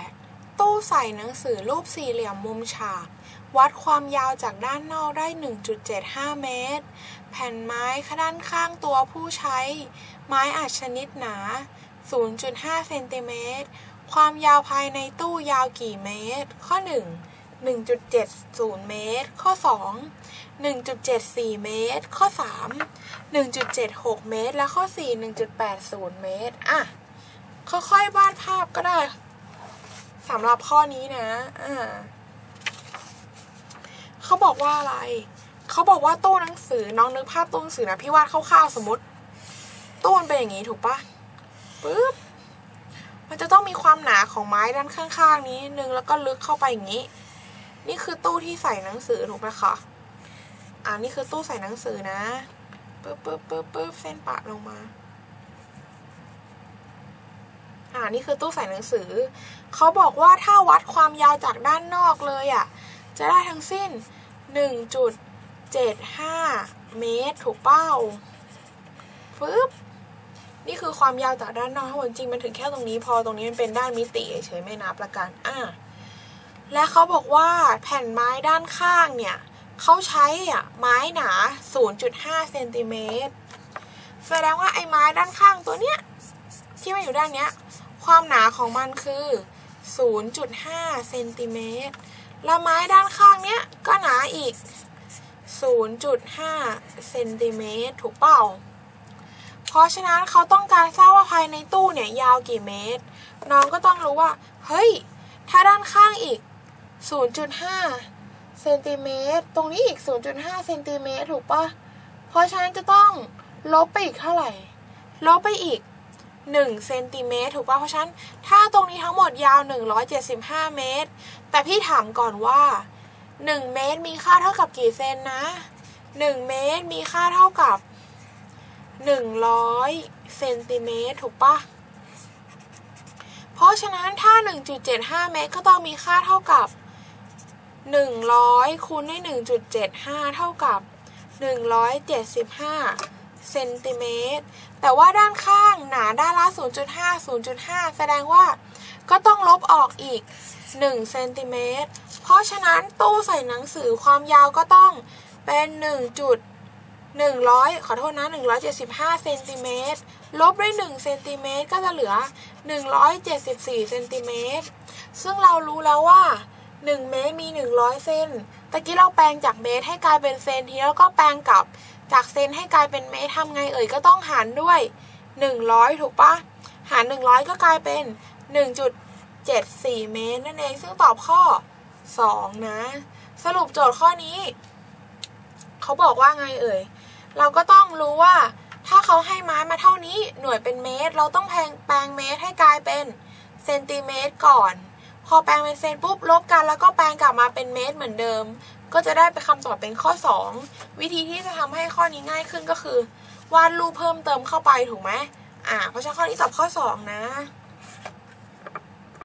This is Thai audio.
18ตู้ใส่หนังสือรูปสี่เหลี่ยมมุมฉาก วัดความยาวจากด้านนอกได้ 1.75 เมตร แผ่นไม้ด้านข้างตัวผู้ใช้ ไม้อัดชนิดหนา 0.5 เซนติเมตร ความยาวภายในตู้ยาวกี่เมตร ข้อ 1 1.70 เมตร ข้อ 2 1.74 เมตร ข้อ 3 1.76 เมตร และข้อ 4 1.80 เมตร อะ ค่อยๆวาดภาพก็ได้ สำหรับข้อนี้นะอ่าเขาบอกว่าอะไร เขาบอกว่าตู้หนังสือน้องนึกภาพตู้หนังสือนะพี่วาดคร่าวๆสมมติตู้มันเป็นอย่างนี้ถูกปะปึ๊บมันจะต้องมีความหนาของไม้ด้านข้างๆ นี้นึงแล้วก็ลึกเข้าไปอย่างนี้ นี่คือตู้ที่ใส่หนังสือถูกไหมคะอ่านี่คือตู้ใส่หนังสือนะปึ๊บปึ๊บปึ๊บปึ๊บเส้นปะลงมา อ่า นี่คือตู้ใส่หนังสือ เขาบอกว่าถ้าวัดความยาวจากด้านนอกเลยอะ่ะ จะได้ทั้งสิ้น 1.75 เมตรถูกเป้าปึ๊บนี่คือความยาวจากด้านนอกทั้งหมดจริงมันถึงแค่ตรงนี้พอตรงนี้มันเป็นด้านมิติเฉยไม่นับละกันอ่าและเขาบอกว่าแผ่นไม้ด้านข้างเนี่ยเขาใช้อะไม้หนา 0.5เซนติเมตรแสดงว่าไอ้ไม้ด้านข้างตัวเนี้ยที่มันอยู่ด้านเนี้ย ความหนาของมันคือ 0.5เซนติเมตรและไม้ด้านข้างเนี้ยก็หนาอีก 0.5เซนติเมตรถูกเปล่า เพราะฉะนั้นเขาต้องการทราบว่าภายในตู้เนี่ยยาวกี่เมตร น้องก็ต้องรู้ว่า เฮ้ย ถ้าด้านข้างอีก 0.5เซนติเมตร ตรงนี้อีก 0.5เซนติเมตรถูกปะเพราะฉะนั้นจะต้องลบไปอีกเท่าไหร่ ลบไปอีก 1เซนติเมตรถูกป่ะเพราะฉะนั้นถ้าตรงนี้ทั้งหมดยาว 175 เมตร แต่พี่ถามก่อนว่า 1 เมตรมีค่าเท่ากับกี่เซนนะ 1 เมตรมีค่าเท่ากับ 100เซนติเมตรถูกป่ะเพราะฉะนั้นถ้า 1.75 เมตรก็ต้องมีค่าเท่ากับ 100คูณด้วย1.75 เท่ากับ 175 เซนติเมตร แต่ว่าด้านข้างหนาด้านละ 0.5 0.5 แสดงว่าก็ต้องลบออกอีก1เซนติเมตร เพราะฉะนั้นตู้ใส่หนังสือความยาวก็ต้องเป็น 1. 100 ขอโทษนะ 175เซนติเมตร ลบด้วย1เซนติเมตรก็จะเหลือ 174เซนติเมตร ซึ่งเรารู้แล้วว่า 1 เมตรมี 100 เซนตะกี้เราแปลงจากเมตรให้กลายเป็นเซนทีแล้วก็แปลงกลับ จากเซนให้กลายเป็นเมตรทำไงเอ่ยก็ต้องหารด้วย 100 ถูกปะหาร 100 ก็กลายเป็น 1.74 เมตรนั่นเองซึ่งตอบข้อ 2 นะ สรุปโจทย์ข้อนี้ เขาบอกว่าไงเอ่ย เราก็ต้องรู้ว่า ถ้าเขาให้ไม้มาเท่านี้หน่วยเป็นเมตร เราต้องแปลงเมตรให้กลายเป็นเซนติเมตรก่อน อแปลงเป็นเซนปุ๊บลบกันแล้วก็แปลงกลับมาเป็นเมตรเหมือนเดิม ก็จะได้เป็นคำตอบเป็นข้อ 2 วิธีที่จะทำให้ข้อนี้ง่ายขึ้นก็คือ วาดรูปเพิ่มเติมเข้าไปถูกไหมอ่าเพราะฉะนั้นข้อนี้ตอบข้อ 2 นะ